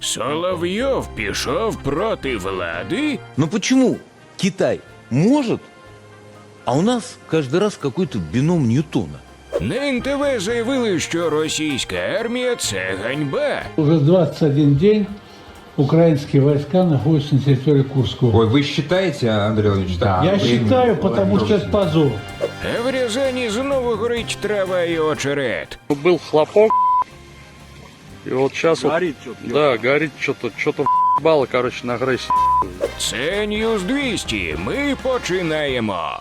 Соловйов пішов проти влади? Но почему Китай может, а у нас каждый раз какой-то бином Ньютона? На НТВ заявили, що російська армія це ганьба. Уже 21 день украинские войска находятся на территории Курского. Ой, вы считаете, Андрей Владимирович? так? Я Время- считаю, потому что это позор. А в Рязані знову горить трава і очерет. был хлопок, и вот сейчас горит вот, да, горит что-то, что-то бало, короче, на агрессии. Це Ньюз 200. Ми починаємо.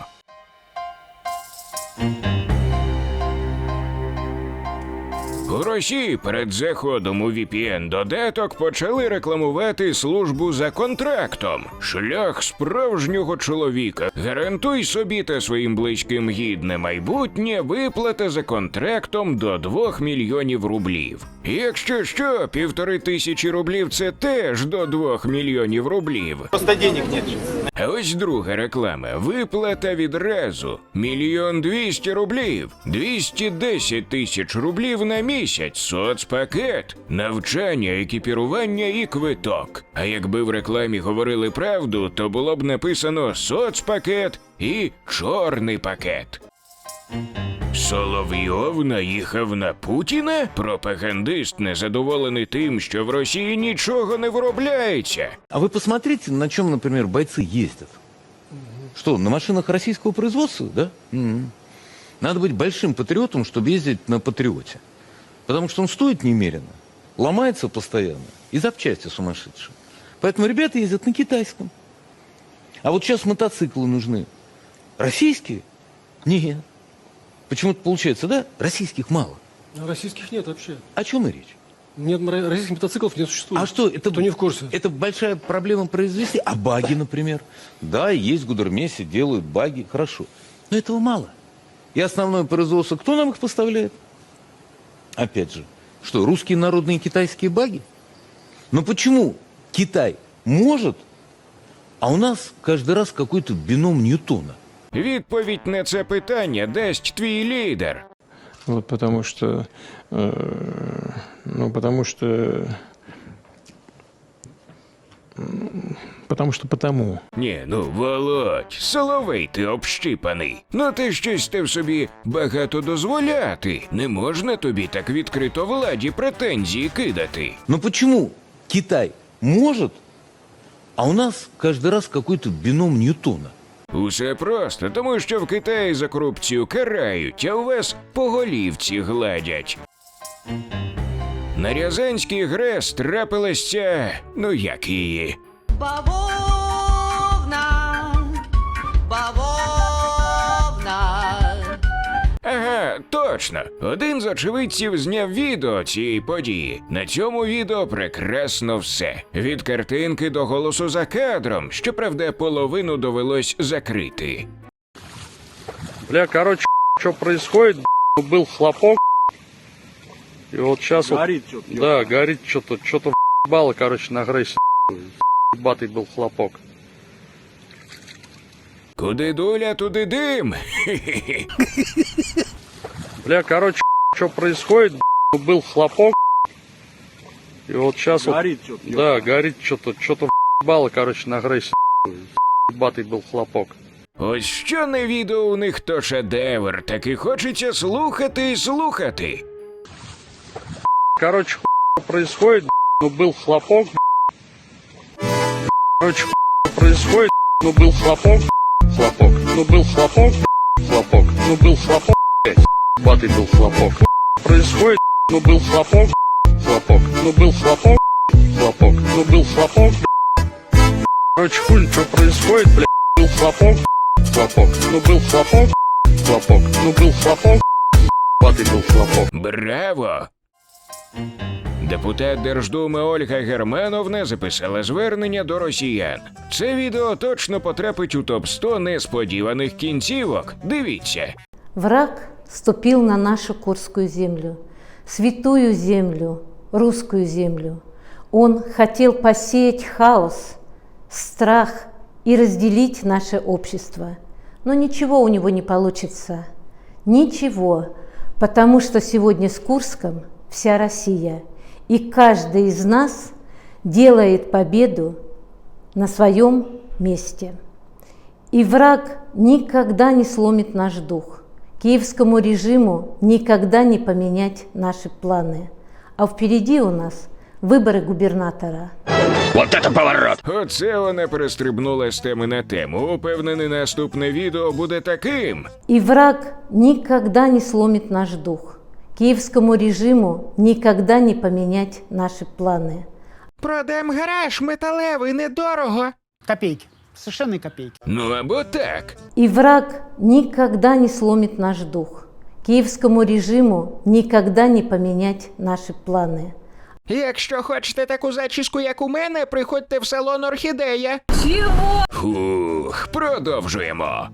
У Росії перед заходом у VPN додаток почали рекламувати службу за контрактом. Шлях справжнього чоловіка. Гарантуй собі та своїм близьким гідне майбутнє виплата за контрактом до 2 мільйонів рублів. Якщо що, півтори тисячі рублів це теж до 2 мільйонів рублів. А ось друга реклама. Виплата відразу. Мільйон двісті рублів. 210 тисяч рублів на місяць. Соцпакет. Навчання, екіпірування і квиток. А якби в рекламі говорили правду, то було б написано соцпакет і чорний пакет. Соловйов наїхав на Путіна? Пропагандист незадоволений тим, що в Росії нічого не виробляється. А вы посмотрите, на чем, например, бойцы ездят. Что, на машинах российского производства, да? Мгм. Надо быть большим патриотом, чтобы ездить на патриоте. Потому что он стоит немерено, ломается постоянно и запчасти сумасшедшие. Поэтому ребята ездят на китайском. А вот сейчас мотоциклы нужны. Российские? Нет. Почему-то получается, да? Российских мало. А Российских нет вообще. О чем и речь? Нет, российских мотоциклов не существует. А что, это, Кто не в курсе? это большая проблема произвести? А баги, например? Да, есть в Гудермесе, делают баги, хорошо. Но этого мало. И основное производство, кто нам их поставляет? Опять же, что, русские народные китайские баги? Но почему Китай может, а у нас каждый раз какой-то бином Ньютона? Відповідь на це питання дасть твій лідер. Вот потому что... э, ну, потому что... м, Потому что потому. Ні, ну Володь, соловей ти общипаний. Ну ти щось ти в собі багато дозволяти. Не можна тобі так відкрито владі претензії кидати. Но почему Китай может, а у нас каждый раз какой-то бином Ньютона? Усе просто, тому що в Китаї за корупцію карають, а у вас по голівці гладять. На Рязанській ГРЕС трапилася, ну як її, Бавовна, Ага, точно. Один з очевидців зняв відео цієї події. На цьому відео прекрасно все. Від картинки до голосу за кадром, щоправда, половину довелось закрити. Бля, короче, что происходит, был хлопок, и вот сейчас горит вот, да, горит что-то, что-то бало, короче, на агрессии. Батый был хлопок. Куди доля, туди дим. Хе-хе-хе. Бля, короче, что происходит, был хлопок, и вот сейчас горит вот, да, горит что-то, что-то бало, короче, на агрессии. Батый был хлопок. Ось що не відео у них то шедевр, так і хочеться слухати і слухати. Короче, что происходит, ну был хлопок, короче, что происходит, ну был хлопок, хлопок, ну был хлопок, хлопок, ну был хлопок, блядь, батый был хлопок. Происходит, ну был хлопок, хлопок, ну был хлопок, хлопок, ну был хлопок, короче, хуй, что происходит, блядь, был хлопок, хлопок, ну был хлопок, хлопок, ну был хлопок, батый был хлопок. Браво! Депутат Держдуми Ольга Германовна записала звернення до росіян. Це відео точно потрапить у топ 100 несподіваних кінцівок. Дивіться. Враг ступил на нашу Курскую землю, святую землю, русскую землю. Он хотел посеять хаос, страх и разделить наше общество. Но ничего у него не получится. Ничего, Потому что сегодня с Курском вся Россия, и каждый из нас делает победу на своем месте. И враг никогда не сломит наш дух. Киевскому режиму никогда не поменять наши планы. А впереди у нас выборы губернатора. Оце вона перестрибнула з теми на тему. Упевнений, наступне відео буде таким. И враг никогда не сломит наш дух. Киевскому режиму никогда не поменять наши планы. Продам гараж металевий недорого. Копейки. Совершенно копейки. Ну або так. И враг никогда не сломит наш дух. Киевскому режиму никогда не поменять наши планы. Якщо хочете таку зачіску, як у мене, приходьте в салон Орхідея. Фух, продовжуємо.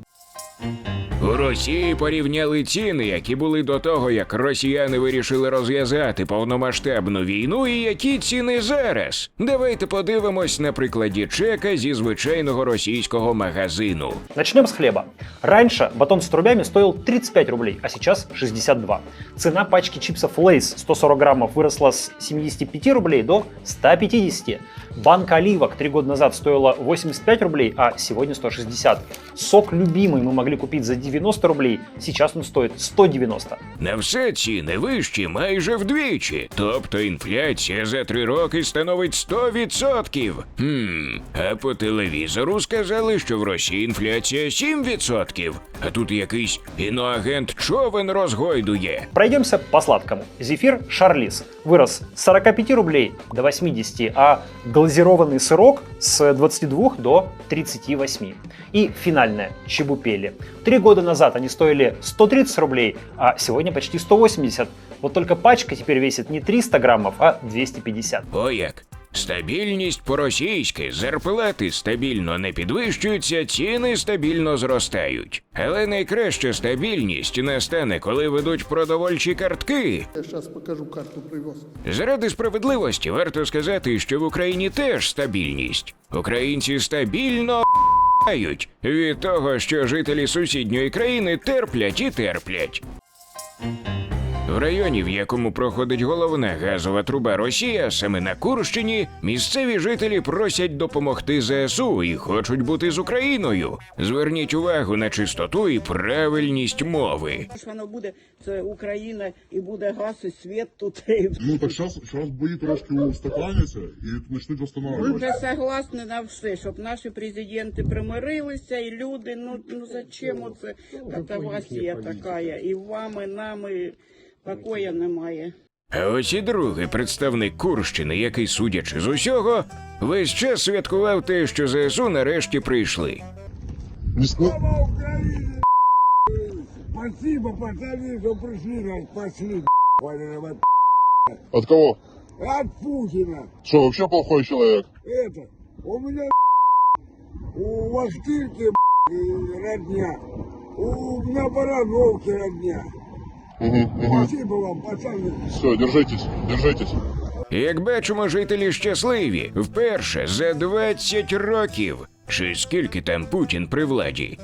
У Росії порівняли ціни, які були до того, як росіяни вирішили розв'язати повномасштабну війну, і які ціни зараз. Давайте подивимось на прикладі чека зі звичайного російського магазину. Начнем с хлеба. Раньше батон с трубями стоил 35 рублей, а сейчас 62. Цена пачки чипсов Lay's 140 граммов выросла с 75 рублей до 150. Банка оливок три года назад стоила 85 рублей, а сегодня 160. Сок любимый мы могли купить за 90 рублей, сейчас он стоит 190. На все ціни вищі майже вдвічі. Тобто інфляція за три роки становить 100%. Хм, а по телевізору сказали, що в Росії інфляція 7%. А тут якийсь іноагент човен розгойдує. Пройдемся по сладкому. Зефир Шарлиз вырос с 45 рублей до 80, а глазированный сырок с 22 до 38. И финальное Чебупели. Три года назад они стоили 130 рублей, а сегодня почти 180. Вот только пачка теперь весит не 300 граммов, а 250. О як. Стабільність по-російськи, зарплати стабільно не підвищуються, ціни стабільно зростають. Але найкраща стабільність настане, коли ведуть продовольчі картки. Я сейчас покажу карту привоз. Заради справедливості варто сказати, що в Україні теж стабільність. Українці стабільно ***ють від того, що жителі сусідньої країни терплять і терплять. В районі, в якому проходить головна газова труба Росія, саме на Курщині, місцеві жителі просять допомогти ЗСУ і хочуть бути з Україною. Зверніть увагу на чистоту і правильність мови. Воно буде це Україна і буде газ і світ тут. Ну так сейчас, сейчас бої трошки устаканяться і почнуть Ми восстанавливать. вже согласні на все, щоб наші президенти примирилися, і люди, ну, ну зачем оце катавасія така, і вам, і покоя немає. А ось і другий представник Курщини, який, судячи з усього, весь час святкував те, що ЗСУ нарешті прийшли. Спасибо, пацаны, что пришли нас спасли, От кого? От Путина. Что, вообще плохой человек? Это, у меня у Вахтирки родня, у на Барановке родня. Спасибо вам, пацаны. Все, держитесь, держитесь. Як бачимо, жителі щасливі вперше за 20 років. Чи скільки там Путін при владі?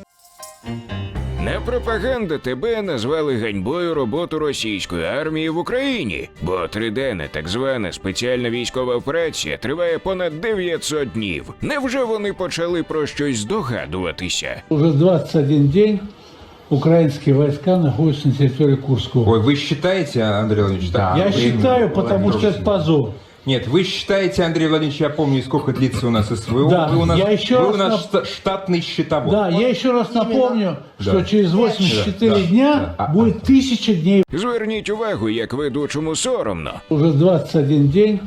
На пропаганда ТБ назвали ганьбою роботу російської армії в Україні, бо триденна так звана спеціальна військова операція триває понад 900 днів. Невже вони почали про щось здогадуватися? Уже 21 день украинские войска находятся на территории Курского. Ой, вы считаете, Андрей Владимирович? так? Я Вы- считаю, потому что это позор. Нет, вы считаете, Андрей Владимирович, я помню, сколько длится у нас СВО. Да, вы у нас, я еще вы раз у нас нап- шта- штатный счетовод. Да, я еще раз напомню, что Да. через 84 Да, да, дня да. А- будет тысяча дней. Зверніть увагу, як ведучому соромно. Уже 21 день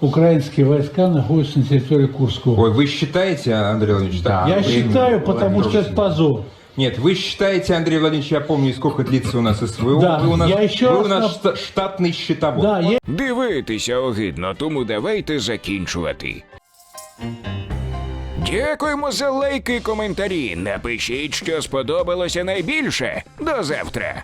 украинские войска находятся на территории Курского. Ой, вы считаете, Андрей Владимирович? так? Я Вы- считаю, потому что это позор. Нет, вы считаете, Андрей Владимирович, я помню, сколько длится у нас СВО. Да, ви у нас, я еще ви раз у нас нап- штатний щитовод. Да, я... Дивитися огидно, тому давайте закінчувати. Дякуємо за лайки і коментарі. Напишіть, що сподобалося найбільше. До завтра.